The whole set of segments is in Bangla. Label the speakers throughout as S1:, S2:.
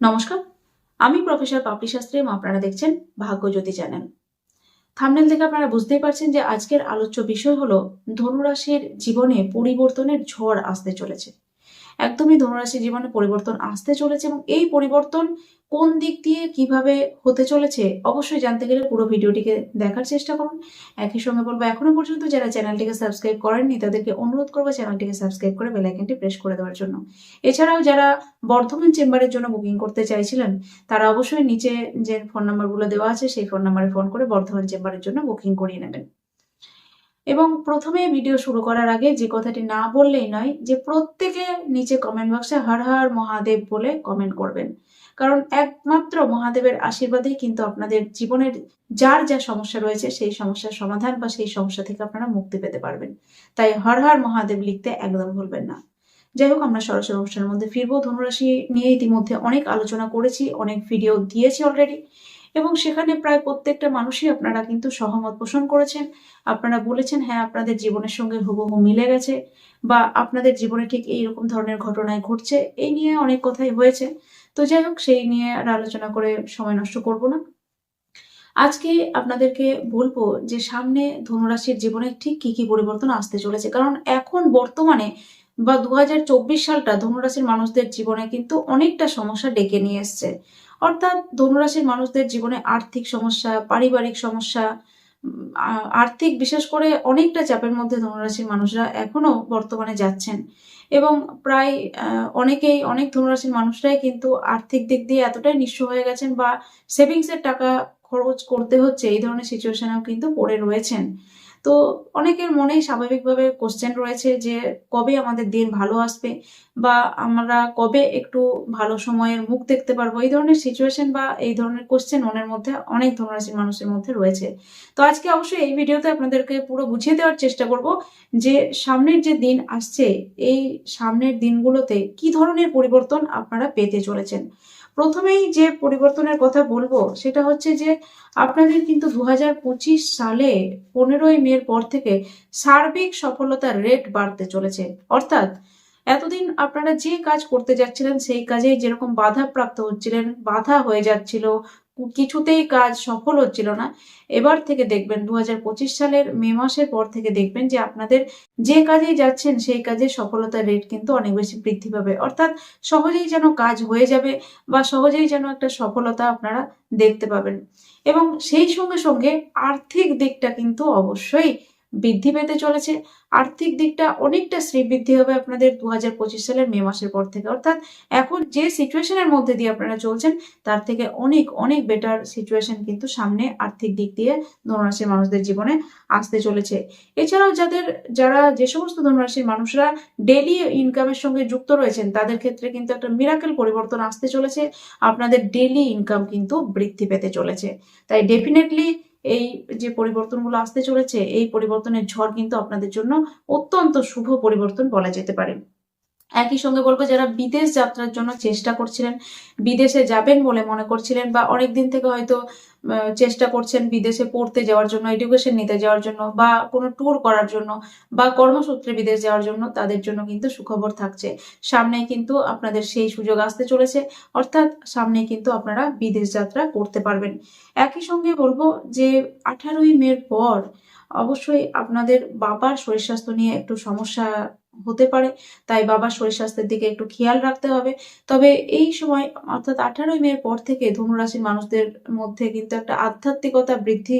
S1: নমস্কার, আমি প্রফেসর পাপড়ি শাস্ত্রী, এবং আপনারা দেখছেন ভাগ্যজ্যোতি চ্যানেল। থামনেল দেখে আপনারা বুঝতেই পারছেন যে আজকের আলোচ্য বিষয় হলো ধনুরাশির জীবনে পরিবর্তনের ঝড় আসতে চলেছে। একদমই ধনুরাশির জীবনে পরিবর্তন আসতে চলেছে এবং এই পরিবর্তন কোন দিক দিয়ে কীভাবে হতে চলেছে অবশ্যই জানতে গেলে পুরো ভিডিওটিকে দেখার চেষ্টা করুন। একই সঙ্গে বলব, এখনও পর্যন্ত যারা চ্যানেলটিকে সাবস্ক্রাইব করেননি, তাদেরকে অনুরোধ করব চ্যানেলটিকে সাবস্ক্রাইব করে বেলাইকনটি প্রেস করে দেওয়ার জন্য। এছাড়াও যারা বর্ধমান চেম্বারের জন্য বুকিং করতে চাইছিলেন, তারা অবশ্যই নিচে যে ফোন নাম্বারগুলো দেওয়া আছে, সেই ফোন নাম্বারে ফোন করে বর্ধমান চেম্বারের জন্য বুকিং করিয়ে নেবেন। এবং প্রথমে ভিডিও শুরু করার আগে যে কথাটি না বললেই নয়, যে প্রত্যেকে নিচে কমেন্ট বক্সে হর হর মহাদেব বলে কমেন্ট করবেন। কারণ একমাত্র মহাদেবের আশীর্বাদেই কিন্তু আপনাদের জীবনের যার যা সমস্যা রয়েছে, সেই সমস্যার সমাধান বা সেই সমস্যা থেকে আপনারা মুক্তি পেতে পারবেন। তাই হর হর মহাদেব লিখতে একদম ভুলবেন না। যাই হোক, আমরা সরাসরি অনুষ্ঠানের মধ্যে ফিরবো। ধনুরাশি নিয়ে ইতিমধ্যে অনেক আলোচনা করেছি, অনেক ভিডিও দিয়েছি অলরেডি এবং সেখানে প্রায় প্রত্যেকটা মানুষই আপনারা কিন্তু সহমত পোষণ করেছেন। আপনারা বলেছেন হ্যাঁ আপনাদের জীবনের সঙ্গে হুবহু মিলে গেছে বা আপনাদের জীবনে ঠিক এইরকম ধরনের ঘটনায় ঘটছে। এই নিয়ে অনেক কথাই হয়েছে। তো যাই হোক, সেই নিয়ে আর আলোচনা করে সময় নষ্ট করব না। আজকে আপনাদেরকে বলব যে সামনে ধনুরাশির জীবনে ঠিক কি কি পরিবর্তন আসতে চলেছে। কারণ এখন বর্তমানে বা দু হাজার চব্বিশ সালটা ধনুরাশির মানুষদের জীবনে কিন্তু অনেকটা সমস্যা ডেকে নিয়ে এসছে। অর্থাৎ ধনুরাশির মানুষদের জীবনে আর্থিক সমস্যা, পারিবারিক সমস্যা আর্থিক বিশেষ করে অনেকটা চাপের মধ্যে ধনুরাশির মানুষরা এখনও বর্তমানে যাচ্ছেন। এবং প্রায় অনেকেই, অনেক ধনুরাশির মানুষরাই কিন্তু আর্থিক দিক দিয়ে এতটাই নিঃস্ব হয়ে গেছেন বা সেভিংসের টাকা খরচ করতে হচ্ছে, এই ধরনের সিচুয়েশনেও কিন্তু পড়ে রয়েছেন। তো অনেকের মনে স্বাভাবিকভাবে কোশ্চেন রয়েছে যে কবে আমাদের দিন ভালো আসবে বা আমরা কবে একটু ভালো সময়ের মুখ দেখতে পারব। এই ধরনের সিচুয়েশন বা এই ধরনের কোশ্চেন মনের মধ্যে অনেক ধনুরাশির মানুষের মধ্যে রয়েছে। তো আজকে অবশ্যই এই ভিডিওতে আপনাদেরকে পুরো বুঝিয়ে দেওয়ার চেষ্টা করব যে সামনের যে দিন আসছে, এই সামনের দিনগুলোতে কি ধরনের পরিবর্তন আপনারা পেতে চলেছেন? প্রথমেই যে পরিবর্তনের কথা বলব, সেটা হচ্ছে যে আপনাদের কিন্তু দু হাজার পঁচিশ সালে পনেরোই মের পর থেকে সার্বিক সফলতার রেট বাড়তে চলেছে। অর্থাৎ এতদিন আপনারা যে কাজ করতে যাচ্ছিলেন, সেই কাজে যেরকম বাধা প্রাপ্ত হচ্ছিলেন, বাধা হয়ে যাচ্ছিল কিছুতেই কাজ সফল হচ্ছিল না। এবার থেকে দেখবেন দু হাজার পঁচিশ সালের মে মাসের পর থেকে দেখবেন যে আপনাদের যে কাজেই যাচ্ছেন, সেই কাজে সফলতার রেট কিন্তু অনেক বেশি বৃদ্ধি পাবে। অর্থাৎ সহজেই যেন কাজ হয়ে যাবে বা সহজেই যেন একটা সফলতা আপনারা দেখতে পাবেন। এবং সেই সঙ্গে সঙ্গে আর্থিক দিকটা কিন্তু অবশ্যই বৃদ্ধি পেতে চলেছে। আর্থিক দিকটা অনেকটা শ্রীবৃদ্ধি হবে আপনাদের দু হাজার পঁচিশ সালের মে মাসের পর থেকে। অর্থাৎ এখন যে সিচুয়েশনের মধ্যে দিয়ে আপনারা চলছেন, তার থেকে অনেক অনেক বেটার সিচুয়েশন কিন্তু সামনে আর্থিক দিক দিয়ে ধনুরাশির মানুষদের জীবনে আসতে চলেছে। এছাড়াও যাদের, যারা যে সমস্ত ধনুরাশির মানুষরা ডেলি ইনকামের সঙ্গে যুক্ত রয়েছেন, তাদের ক্ষেত্রে কিন্তু একটা মিরাকেল পরিবর্তন আসতে চলেছে। আপনাদের ডেলি ইনকাম কিন্তু বৃদ্ধি পেতে চলেছে। তাই ডেফিনেটলি এই যে পরিবর্তনগুলো আসতে চলেছে, এই পরিবর্তনের ঝড় কিন্তু আপনাদের জন্য অত্যন্ত শুভ পরিবর্তন বলা যেতে পারে। একই সঙ্গে বলব, যারা বিদেশ যাত্রার জন্য চেষ্টা করছিলেন, বিদেশে যাবেন বলে মনে করছিলেন বা অনেক দিন থেকে হয়তো চেষ্টা করছেন বিদেশে পড়তে যাওয়ার জন্য এডুকেশন নিতে যাওয়ার জন্য, বা কোনো ট্যুর করার জন্য, বা কর্মসূত্রে বিদেশ যাওয়ার জন্য, তাদের জন্য কিন্তু সুখবর থাকছে। সামনেই কিন্তু আপনাদের সেই সুযোগ আসতে চলেছে, অর্থাৎ সামনে কিন্তু আপনারা বিদেশ যাত্রা করতে পারবেন। একই সঙ্গে বলব যে আঠারোই মের পর অবশ্যই আপনাদের বাবার শরীর স্বাস্থ্য নিয়ে একটু সমস্যা হতে পারে। তাই বাবার শরীর স্বাস্থ্যের দিকে একটু খেয়াল রাখতে হবে। তবে এই সময়, অর্থাৎ আঠারোই মের পর থেকে ধনুরাশির মানুষদের মধ্যে কিন্তু একটা আধ্যাত্মিকতা বৃদ্ধি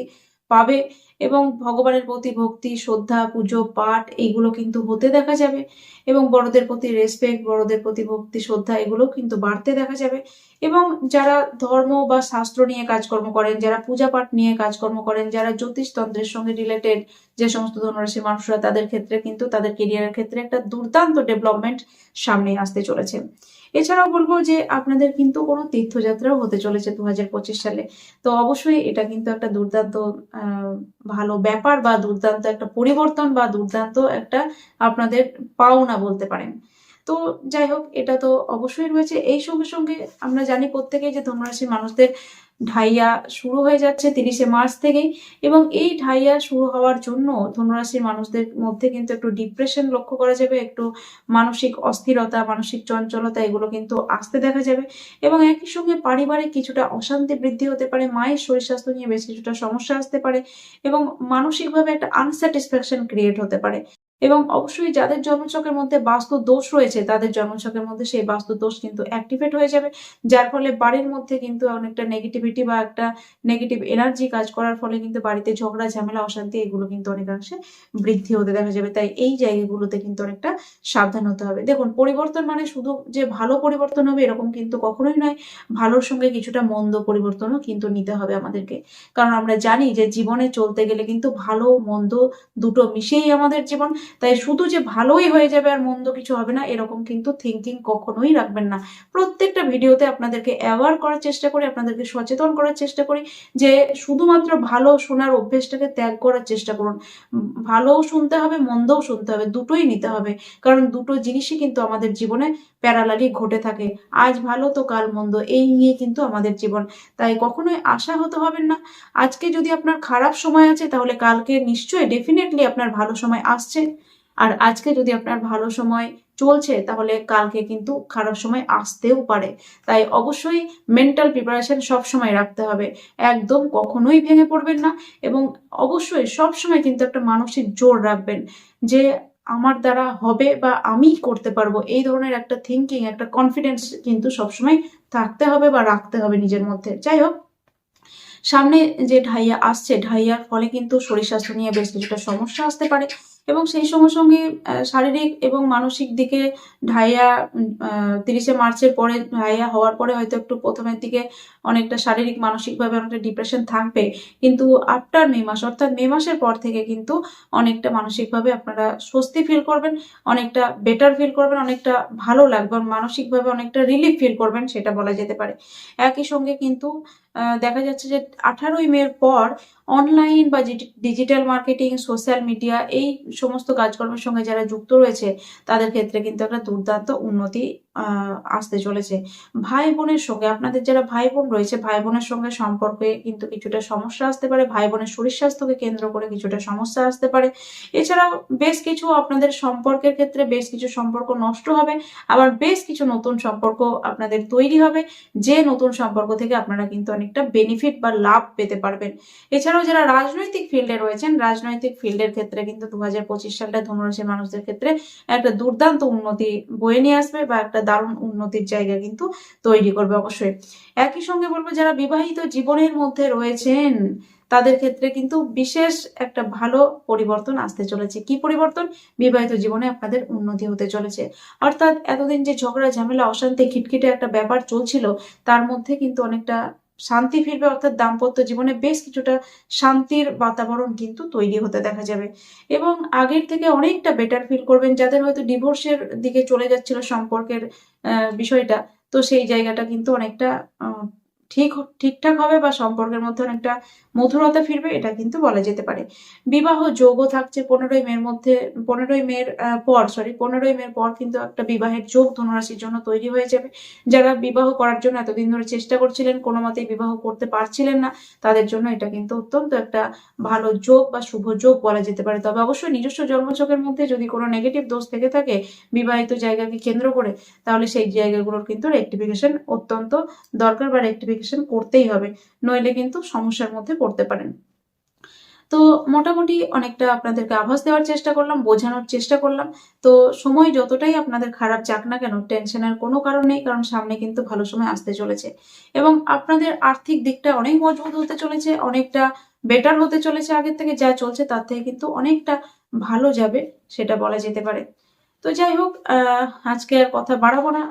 S1: পাবে এবং ভগবানের প্রতি ভক্তি, শ্রদ্ধা, পুজো, পাঠ এইগুলো কিন্তু হতে দেখা যাবে এবং বড়দের প্রতি রেসপেক্ট বড়দের প্রতি ভক্তি, শ্রদ্ধা এগুলো কিন্তু বাড়তে দেখা যাবে। এবং যারা ধর্ম বা শাস্ত্র নিয়ে কাজকর্ম করেন, যারা পূজা পাঠ নিয়ে কাজকর্ম করেন, যারা জ্যোতিষতন্ত্রের সঙ্গে রিলেটেড যে সমস্ত ধনুরাশির মানুষরা, তাদের ক্ষেত্রে কিন্তু, তাদের কেরিয়ারের ক্ষেত্রে একটা দুর্দান্ত ডেভেলপমেন্ট সামনে আসতে চলেছে। এছাড়াও বলব যে আপনাদের কিন্তু কোনো তীর্থযাত্রাও হতে চলেছে দু সালে। তো অবশ্যই এটা কিন্তু একটা দুর্দান্ত ভালো ব্যাপার বা দুর্দান্ত একটা পরিবর্তন বা দুর্দান্ত একটা আপনাদের পাওনা বলতে পারেন। তো যাই হোক, এটা তো অবশ্যই রয়েছে। এই সঙ্গে সঙ্গে আমরা জানি প্রত্যেকেই যে ধনুরাশির মানুষদের ঢাইয়া শুরু হয়ে যাচ্ছে তিরিশে মার্চ থেকেই এবং এই ঢাইয়া শুরু হওয়ার জন্য ধনুরাশির মানুষদের মধ্যে কিন্তু একটু ডিপ্রেশন লক্ষ্য করা যাবে, একটু মানসিক অস্থিরতা, মানসিক চঞ্চলতা এগুলো কিন্তু আসতে দেখা যাবে এবং একই সঙ্গে পারিবারিক কিছুটা অশান্তি বৃদ্ধি হতে পারে, মায়ের শরীর স্বাস্থ্য নিয়ে বেশ কিছুটা সমস্যা আসতে পারে এবং মানসিকভাবে একটা আনস্যাটিসফ্যাকশন ক্রিয়েট হতে পারে। এবং অবশ্যই যাদের জন্মছকের মধ্যে বাস্তু দোষ রয়েছে, তাদের জন্মছকের মধ্যে সেই বাস্তু দোষ কিন্তু অ্যাক্টিভেট হয়ে যাবে। যার ফলে বাড়ির মধ্যে কিন্তু অনেকটা নেগেটিভিটি বা একটা নেগেটিভ এনার্জি কাজ করার ফলে কিন্তু বাড়িতে ঝগড়া, ঝামেলা, অশান্তি এগুলো কিন্তু অনেকাংশে বৃদ্ধি হতে দেখা যাবে। তাই এই জায়গাগুলোতে কিন্তু অনেকটা সাবধান হতে হবে। দেখুন, পরিবর্তন মানে শুধু যে ভালো পরিবর্তন হবে এরকম কিন্তু কখনোই নয়, ভালোর সঙ্গে কিছুটা মন্দ পরিবর্তনও কিন্তু নিতে হবে আমাদেরকে। কারণ আমরা জানি যে জীবনে চলতে গেলে কিন্তু ভালো, মন্দ দুটো মিশেই আমাদের জীবন। তাই শুধু যে ভালোই হয়ে যাবে আর মন্দ কিছু হবে না, এরকম কিন্তু থিঙ্কিং কখনোই রাখবেন না। প্রত্যেকটা ভিডিওতে আপনাদেরকে অ্যাওয়ার করার চেষ্টা করি, আপনাদেরকে সচেতন করার চেষ্টা করি যে শুধুমাত্র ভালো শোনার অভ্যেসটাকে ত্যাগ করার চেষ্টা করুন। ভালোও শুনতে হবে, মন্দও শুনতে হবে, দুটোই নিতে হবে। কারণ দুটো জিনিসই কিন্তু আমাদের জীবনে প্যারালালি ঘটে থাকে। আজ ভালো তো কাল মন্দ, এই নিয়ে কিন্তু আমাদের জীবন। তাই কখনোই আশা হতে হবেন না। আজকে যদি আপনার খারাপ সময় আছে, তাহলে কালকে নিশ্চয়ই ডেফিনেটলি আপনার ভালো সময় আসছে। আর আজকে যদি আপনার ভালো সময় চলছে, তাহলে কালকে কিন্তু খারাপ সময় আসতেও পারে। তাই অবশ্যই মেন্টাল প্রিপারেশন সব সময় রাখতে হবে। একদম কখনোই ভেঙে পড়বেন না এবং অবশ্যই সব সময় কিন্তু একটা মানসিক জোর রাখবেন যে আমার দ্বারা হবে বা আমি করতে পারব। এই ধরনের একটা থিঙ্কিং একটা কনফিডেন্স কিন্তু সবসময় থাকতে হবে বা রাখতে হবে নিজের মধ্যে। যাই হোক, সামনে যে ঢাইয়া আসছে, ঢাইয়ার ফলে কিন্তু শরীর স্বাস্থ্য নিয়ে বেশ কিছুটা সমস্যা আসতে পারে। এবং সেই সঙ্গে সঙ্গে শারীরিক এবং মানসিক দিকে ঢাইয়া তিরিশে মার্চের পরে ঢাইয়া হওয়ার পরে হয়তো একটু প্রথমের দিকে অনেকটা শারীরিক, মানসিকভাবে অনেকটা ডিপ্রেশন থাকবে। কিন্তু আফটার মে মাস, অর্থাৎ মে মাসের পর থেকে কিন্তু অনেকটা মানসিকভাবে আপনারা স্বস্তি ফিল করবেন, অনেকটা বেটার ফিল করবেন, অনেকটা ভালো লাগবে মানসিকভাবে অনেকটা রিলিফ ফিল করবেন, সেটা বলা যেতে পারে। একই সঙ্গে কিন্তু দেখা যাচ্ছে যে আঠারোই মের পর অনলাইন বা ডিজিটাল মার্কেটিং সোশ্যাল মিডিয়া এই সমস্ত কাজকর্মের সঙ্গে যারা যুক্ত রয়েছে তাদের ক্ষেত্রে কিন্তু একটা দুর্দান্ত উন্নতি আসতে চলেছে। ভাই বোনের সঙ্গে, আপনাদের যারা ভাই বোন রয়েছে ভাই বোনের সঙ্গে সম্পর্কে কিন্তু কিছুটা সমস্যা আসতে পারে। ভাই বোনের শরীর স্বাস্থ্যকে কেন্দ্র করে কিছুটা সমস্যা আসতে পারে। এছাড়াও বেশ কিছু আপনাদের সম্পর্কের ক্ষেত্রে বেশ কিছু সম্পর্ক নষ্ট হবে। আবার বেশ কিছু নতুন সম্পর্ক আপনাদের তৈরি হবে। যে নতুন সম্পর্ক থেকে আপনারা কিন্তু অনেকটা বেনিফিট বা লাভ পেতে পারবেন। এছাড়াও যারা রাজনৈতিক ফিল্ডে রয়েছেন, রাজনৈতিক ফিল্ডের ক্ষেত্রে কিন্তু দু হাজার পঁচিশ সালটা ধনুরাশির মানুষদের ক্ষেত্রে একটা দুর্দান্ত উন্নতি বয়ে নিয়ে আসবে বা একটা দারুণ উন্নতির জায়গা কিন্তু তৈরি করবে অবশ্যই। একই সঙ্গে বলব, যারা বিবাহিত জীবনের মধ্যে রয়েছেন, তাদের ক্ষেত্রে কিন্তু বিশেষ একটা ভালো পরিবর্তন আসতে চলেছে। কি পরিবর্তন? বিবাহিত জীবনে আপনাদের উন্নতি হতে চলেছে। অর্থাৎ এতদিন যে ঝগড়া, ঝামেলা, অশান্তি, খিটখিটে একটা ব্যাপার চলছিল, তার মধ্যে কিন্তু অনেকটা শান্তি ফিরবে, অর্থাৎ দাম্পত্য জীবনে বেশ কিছুটা শান্তির বাতাবরণ কিন্তু তৈরি হতে দেখা যাবে। এবং আগের থেকে অনেকটা বেটার ফিল করবেন যাদের হয়তো ডিভোর্সের দিকে চলে যাচ্ছিল সম্পর্কের বিষয়টা, তো সেই জায়গাটা কিন্তু অনেকটা ঠিক ঠিকঠাক হবে বা সম্পর্কের মধ্যে অনেকটা মধুরতা ফিরবে এটা কিন্তু বলা যেতে পারে। বিবাহ যোগও থাকছে পনেরোই মের মধ্যে পনেরোই আহ, পর সরি পনেরোই মের পর কিন্তু একটা বিবাহের যোগ ধনুরাশির জন্য তৈরি হয়ে যাবে। যারা বিবাহ করার জন্য এতদিন ধরে চেষ্টা করছিলেন কোনো মতেই বিবাহ করতে পারছিলেন না তাদের জন্য এটা কিন্তু অত্যন্ত একটা ভালো যোগ বা শুভ যোগ বলা যেতে পারে। তবে অবশ্যই নিজস্ব জন্মছকের মধ্যে যদি কোনো নেগেটিভ দোষ থেকে থাকে বিবাহিত জায়গাকে কেন্দ্র করে তাহলে সেই জায়গাগুলোর কিন্তু রেক্টিফিকেশন অত্যন্ত দরকার বা রেক্টিফিকেশন করতেই হবে, নইলে কিন্তু সমস্যার মধ্যে পড়তে পারেন। তো মোটামুটি অনেকটা আপনাদেরকে আভাস দেওয়ার চেষ্টা করলাম, বোঝানোর চেষ্টা করলাম। তো সময় যতটাই আপনাদের খারাপ যাক না কেন টেনশনের কোনো কারণ নেই, কারণ সামনে কিন্তু ভালো সময় আসতে চলেছে। এবং আপনাদের আর্থিক দিকটা অনেক মজবুত হতে চলেছে, অনেকটা বেটার হতে চলেছে আগের থেকে যা চলছে, তার থেকে কিন্তু অনেকটা ভালো যাবে, সেটা বলা যেতে পারে। তো যাই হোক আজকে আর কথা বাড়াবো না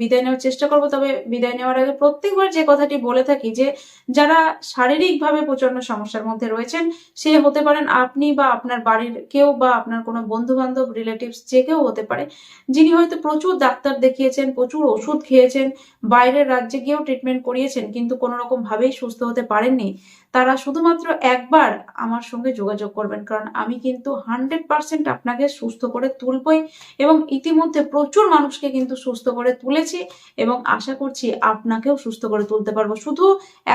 S1: বিদায় নেওয়ার চেষ্টা করব। তবে বিদায় নেওয়ার আগে প্রত্যেকবার যে কথাটি বলে থাকি যে, যারা শারীরিকভাবে প্রচণ্ড সমস্যার মধ্যে রয়েছেন, সে হতে পারেন আপনি বা আপনার বাড়ির কেউ বা আপনার কোনো বন্ধু বান্ধব রিলেটিভস যে কেউ হতে পারে, যিনি হয়তো প্রচুর ডাক্তার দেখিয়েছেন, প্রচুর ওষুধ খেয়েছেন, বাইরের রাজ্যে গিয়েও ট্রিটমেন্ট করিয়েছেন, কিন্তু কোনো রকম ভাবেই সুস্থ হতে পারেননি। তারা শুধুমাত্র একবার আমার সঙ্গে যোগাযোগ করবেন, কারণ আমি কিন্তু হান্ড্রেড পার্সেন্ট আপনাকে সুস্থ করে তুলবই এবং ইতিমধ্যে প্রচুর মানুষকে কিন্তু সুস্থ করে তুলেছি এবং আশা করছি আপনাকেও সুস্থ করে তুলতে পারব। শুধু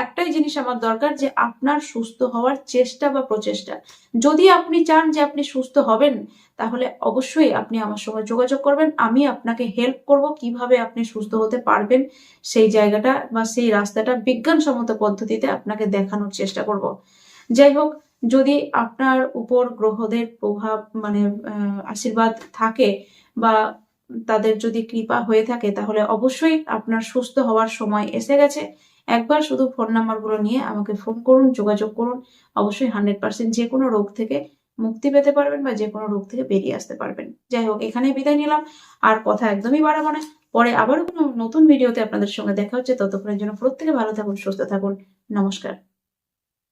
S1: একটাই জিনিস আমার দরকার যে আপনার সুস্থ হওয়ার চেষ্টা বা প্রচেষ্টা। যদি আপনি চান যে আপনি সুস্থ হবেন তাহলে অবশ্যই আপনি আমার সঙ্গে যোগাযোগ করবেন। আমি আপনাকে হেল্প করব কীভাবে আপনি সুস্থ হতে পারবেন। সেই জায়গাটা বা সেই রাস্তাটা বিজ্ঞানসম্মত পদ্ধতিতে আপনাকে দেখানোর চেষ্টা করব। যাই হোক, যদি আপনার উপর গ্রহদের প্রভাব মানে আশীর্বাদ থাকে বা তাদের যদি কৃপা হয়ে থাকে, তাহলে অবশ্যই আপনার সুস্থ হওয়ার সময় এসে গেছে। একবার শুধু ফোন নাম্বারগুলো নিয়ে আমাকে ফোন করুন, যোগাযোগ করুন। অবশ্যই হান্ড্রেড পার্সেন্ট যে কোনো রোগ থেকে মুক্তি পেতে পারবেন বা যে কোনো রোগ থেকে বেরিয়ে আসতে পারবেন। যাই হোক এখানে বিদায় নিলাম। আর কথা একদমই বাড়াবো না। পরে আবারও কোনো নতুন ভিডিওতে আপনাদের সঙ্গে দেখা হচ্ছে। ততক্ষণের জন্য প্রত্যেকে ভালো থাকুন, সুস্থ থাকুন। নমস্কার।